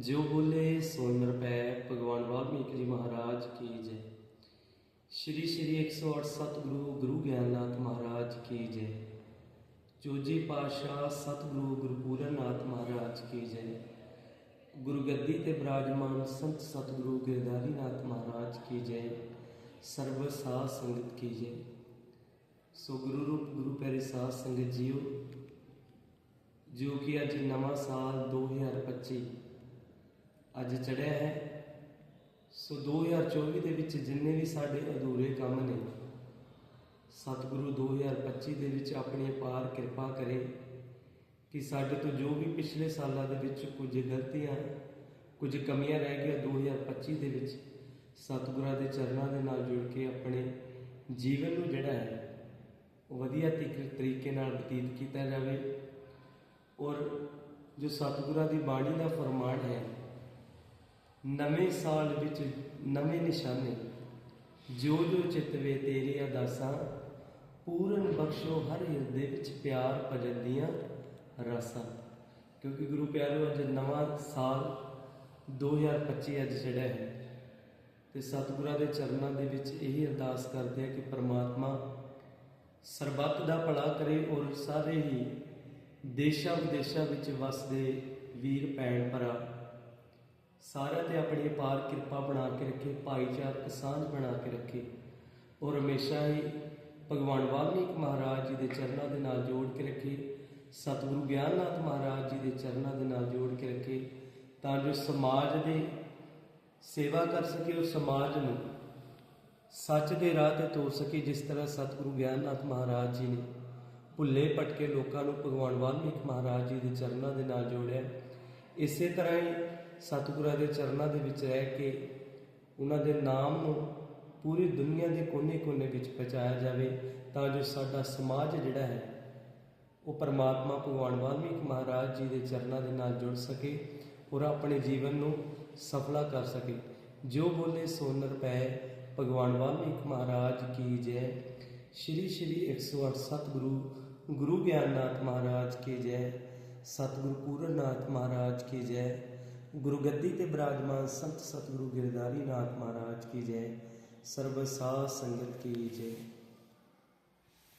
ਜੋ ਬੋਲੇ ਸੋ ਨਰ ਪੈ, ਭਗਵਾਨ ਵਾਲਮੀਕ ਜੀ ਮਹਾਰਾਜ ਕੀ ਜੈ। ਸ਼੍ਰੀ ਸ਼੍ਰੀ 108 ਸਤਿਗੁਰੂ ਗੁਰੂ ਗਿਆਨਨਾਥ ਮਹਾਰਾਜ ਕੀ ਜੈ। ਜੋਜੀ ਪਾਸ਼ਾ ਸਤਿਗੁਰੂ ਗੁਰੂ ਪੂਰਨਨਾਥ ਮਹਾਰਾਜ ਕੀ ਜੈ। ਗੁਰੂ ਗੱਦੀ ਤੇ ਬਿਰਾਜਮਾਨ ਸੰਤ ਸਤਿਗੁਰੂ ਗਿਰਧਾਰੀਨਾਥ ਮਹਾਰਾਜ ਕੀ ਜੈ। ਸਰਬ ਸਾਧ ਸੰਗਤ ਕੀ ਜੈ। ਸੋ ਗੁਰੂ ਰੂਪ, ਗੁਰੂ ਪਿਆਰੇ ਸਾਧ ਸੰਗਤ ਜੀਓ, ਜੋ ਕਿ ਅੱਜ ਨਵਾਂ ਸਾਲ 2025 ਅੱਜ ਚੜਿਆ ਹੈ। ਸੋ 2024 ਦੇ ਵਿੱਚ ਜਿੰਨੇ ਵੀ ਸਾਡੇ ਅਧੂਰੇ ਕੰਮ ਨੇ, ਸਤਿਗੁਰੂ 2025 ਦੇ ਵਿੱਚ ਆਪਣੀ ਪਾਰ ਕਿਰਪਾ ਕਰੇ ਕਿ ਸਾਡੇ ਤੋਂ ਜੋ ਵੀ ਪਿਛਲੇ ਸਾਲਾਂ ਦੇ ਵਿੱਚ ਕੁਝ ਗਲਤੀਆਂ, ਕੁਝ ਕਮੀਆਂ ਰਹਿ ਗਈਆਂ 2025 ਦੇ ਵਿੱਚ, ਸਤਿਗੁਰਾਂ ਦੇ ਚਰਨਾਂ ਦੇ ਨਾਲ ਜੁੜ ਕੇ ਆਪਣੇ ਜੀਵਨ ਨੂੰ ਜਿਹੜਾ ਹੈ, ਉਹ ਵਧੀਆ ਤਰੀਕ- ਤਰੀਕੇ ਨਾਲ ਬਤੀਤ ਕੀਤਾ ਜਾਵੇ। ਔਰ ਜੋ ਸਤਿਗੁਰਾਂ ਦੀ ਬਾਣੀ ਦਾ ਫਰਮਾਨ ਹੈ ਨਵੇਂ ਸਾਲ ਵਿੱਚ ਨਵੇਂ ਨਿਸ਼ਾਨੇ। ਜੋ ਜੋ ਚਿਤਵੇ ਤੇਰੀ ਅਰਦਾਸਾਂ, ਪੂਰਨ ਬਖਸ਼ੋ ਹਰ ਹਿਰਦੇ ਵਿੱਚ ਪਿਆਰ ਭਜਨ ਦੀਆਂ ਰਸਾਂ। ਕਿਉਂਕਿ ਗੁਰੂ ਪਿਆਰਿਓ ਅੱਜ ਨਵਾਂ ਸਾਲ 2025 ਅੱਜ ਜਿਹੜਾ ਹੈ, ਤੇ ਸਤਿਗੁਰਾਂ ਦੇ ਚਰਨਾਂ ਦੇ ਵਿੱਚ ਇਹੀ ਅਰਦਾਸ ਕਰਦੇ ਆ ਕਿ ਪ੍ਰਮਾਤਮਾ ਸਰਬੱਤ ਦਾ ਭਲਾ ਕਰੇ ਔਰ ਸਾਰੇ ਹੀ ਦੇਸ਼ਾਂ ਵਿਦੇਸ਼ਾਂ ਵਿੱਚ ਵਸਦੇ ਵੀਰ ਸਾਰਿਆਂ ਤੇ ਆਪਣੀ ਅਪਾਰ ਕਿਰਪਾ ਬਣਾ ਕੇ ਰੱਖੇ, ਭਾਈਚਾਰਕ ਸਾਂਝ ਬਣਾ ਕੇ ਰੱਖੇ। ਔਰ ਹਮੇਸ਼ਾ ਹੀ ਭਗਵਾਨ ਵਾਲਮੀਕ ਮਹਾਰਾਜ ਜੀ ਦੇ ਚਰਨਾਂ ਦੇ ਨਾਲ ਜੋੜ ਕੇ ਰੱਖੇ। ਸਤਿਗੁਰੂ ਗਿਆਨਨਾਥ ਮਹਾਰਾਜ ਜੀ ਦੇ ਚਰਨਾਂ ਦੇ ਨਾਲ ਜੋੜ ਕੇ ਰੱਖੇ। ਤਾਂ ਜੋ ਸਮਾਜ ਦੇ ਸੇਵਾ ਕਰ ਸਕੇ ਉਹ ਸਮਾਜ ਨੂੰ ਸੱਚ ਦੇ ਰਾਹ ਤੇ ਤੋਰ ਸਕੇ, ਜਿਸ ਤਰ੍ਹਾਂ ਸਤਿਗੁਰੂ ਗਿਆਨਨਾਥ ਮਹਾਰਾਜ ਜੀ ਨੇ ਭੁੱਲੇ ਭਟਕੇ ਲੋਕਾਂ ਨੂੰ ਭਗਵਾਨ ਵਾਲਮੀਕ ਮਹਾਰਾਜ ਜੀ ਦੇ ਚਰਨਾਂ ਦੇ ਨਾਲ ਜੋੜਿਆ। ਇਸੇ ਤਰ੍ਹਾਂ ਹੀ ਸਤਿਗੁਰਾਂ ਦੇ ਚਰਨਾਂ ਦੇ ਵਿੱਚ ਰਹਿ ਕੇ ਉਹਨਾਂ ਦੇ ਨਾਮ ਨੂੰ ਪੂਰੀ ਦੁਨੀਆ ਦੇ ਕੋਨੇ-ਕੋਨੇ ਵਿੱਚ ਪਹੁੰਚਾਇਆ ਜਾਵੇ, ਤਾਂ ਜੋ ਸਾਡਾ ਸਮਾਜ ਜਿਹੜਾ ਹੈ, ਉਹ ਪਰਮਾਤਮਾ ਭਗਵਾਨ ਵਾਲਮੀਕ ਮਹਾਰਾਜ ਜੀ ਦੇ ਚਰਨਾਂ ਦੇ ਨਾਲ ਜੁੜ ਸਕੇ ਔਰ ਆਪਣੇ ਜੀਵਨ ਨੂੰ ਸਫਲਾ ਕਰ ਸਕੇ। ਜੋ ਬੋਲੇ ਸੋਨਰ ਪੈ, ਭਗਵਾਨ ਵਾਲਮੀਕ ਮਹਾਰਾਜ ਕੀ ਜੈ। ਸ਼੍ਰੀ ਸ਼੍ਰੀ 108 ਸਤਿਗੁਰੂ, ਗੁਰੂ ਗਿਆਨਨਾਥ ਮਹਾਰਾਜ ਕੀ ਜੈ। ਸਤਿਗੁਰੂ ਪੂਰਨਨਾਥ ਮਹਾਰਾਜ ਕੀ ਜੈ। ਗੁਰੂ ਗੱਦੀ ਤੇ ਬਿਰਾਜਮਾਨ ਸੰਤ ਸਤਿਗੁਰੂ ਗਿਰਦਾਰੀ ਨਾਥ ਮਹਾਰਾਜ ਕੀ ਜੈ ਸਰਬ ਸਾਧ ਸੰਗਤ ਕੀ ਜੈ।